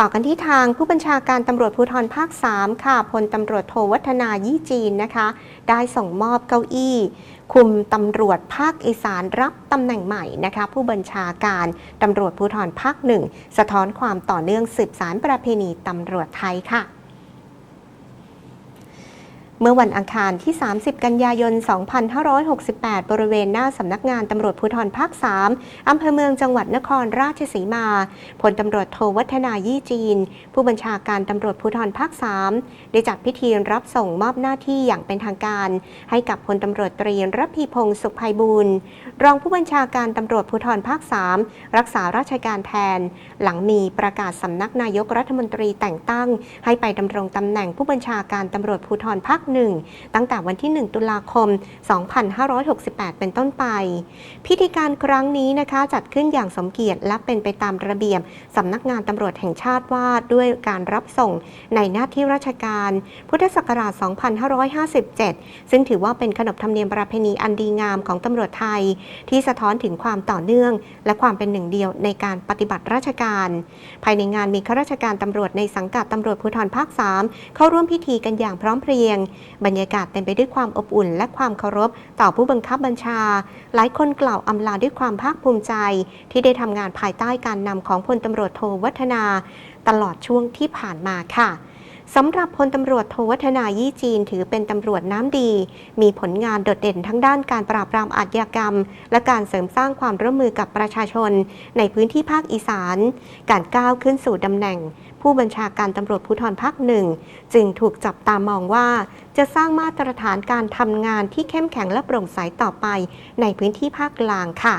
ต่อกันที่ทางผู้บัญชาการตำรวจภูธรภาค 3 ค่ะพลตำรวจโทวัฒนายี่จีนนะคะ ได้ส่งมอบเก้าอี้ คุมตำรวจภาคอีสานรับตำแหน่งใหม่นะคะ ผู้บัญชาการตำรวจภูธรภาคหนึ่งสะท้อนความต่อเนื่องสืบสารประเพณีตำรวจไทยค่ะ เมื่อวันอังคารที่ 30 กันยายน 2568 บริเวณหน้าสำนักงานตำรวจภูธรภาค 3 อำเภอเมืองจังหวัดนครราชสีมา พลตำรวจโทวัฒนายี่จีน ผู้บัญชาการตำรวจภูธรภาค 3 ได้จัดพิธีรับส่งมอบหน้าที่อย่างเป็นทางการ ให้กับพลตำรวจตรีระพีพงศ์สุขภัยบูรณ์รองผู้บัญชาการตำรวจภูธรภาค 3 รักษาราชการแทน หลังมีประกาศสำนักนายกรัฐมนตรีแต่งตั้ง ให้ไปดำรงตำแหน่งผู้บัญชาการตำรวจภูธรภาคหนึ่งตั้งแต่วันที่ 1 ตุลาคม 2568 เป็นต้นไป พิธีการครั้งนี้นะคะจัดขึ้นอย่างสมเกียรติและเป็นไปตามระเบียบสำนักงานตำรวจแห่งชาติว่าด้วยการรับส่งในหน้าที่ราชการ พุทธศักราช 2557 ซึ่งถือว่าเป็นขนบธรรมเนียมประเพณีอันดีงามของตำรวจไทย ที่สะท้อนถึงความต่อเนื่อง และความเป็นหนึ่งเดียวในการปฏิบัติราชการ ภายในงานมีข้าราชการตำรวจในสังกัดตำรวจภูธรภาค 3 เข้าร่วมพิธีกันอย่างพร้อมเพรียงบรรยากาศเต็มไปด้วยความอบอุ่น และความเคารพต่อผู้บังคับบัญชา หลายคนกล่าวอำลาด้วยความภาคภูมิใจ ที่ได้ทำงานภายใต้การนำของพลตำรวจโทวัฒนา ตลอดช่วงที่ผ่านมาค่ะสำหรับพลตำรวจโทวัฒนายี่จีน ถือเป็นตำรวจน้ำดี มีผลงานโดดเด่นทั้งด้านการปราบปรามอาชญากรรม และการเสริมสร้างความร่วมมือกับประชาชน ในพื้นที่ภาคอีสาน การก้าวขึ้นสู่ตำแหน่ง ผู้บัญชาการตำรวจภูธรภาคหนึ่งจึงถูกจับตามองว่าจะสร้างมาตรฐานการทำงานที่เข้มแข็งและโปร่งใสต่อไปในพื้นที่ภาคกลางค่ะ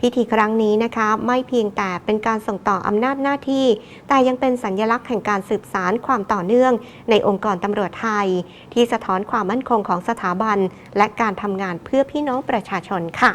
พิธีครั้งนี้นะคะไม่เพียงแต่เป็นการส่งต่ออำนาจหน้าที่ แต่ยังเป็นสัญลักษณ์แห่งการสืบสารความต่อเนื่อง ในองค์กรตำรวจไทย ที่สะท้อนความมั่นคงของสถาบัน และการทำงานเพื่อพี่น้องประชาชนค่ะ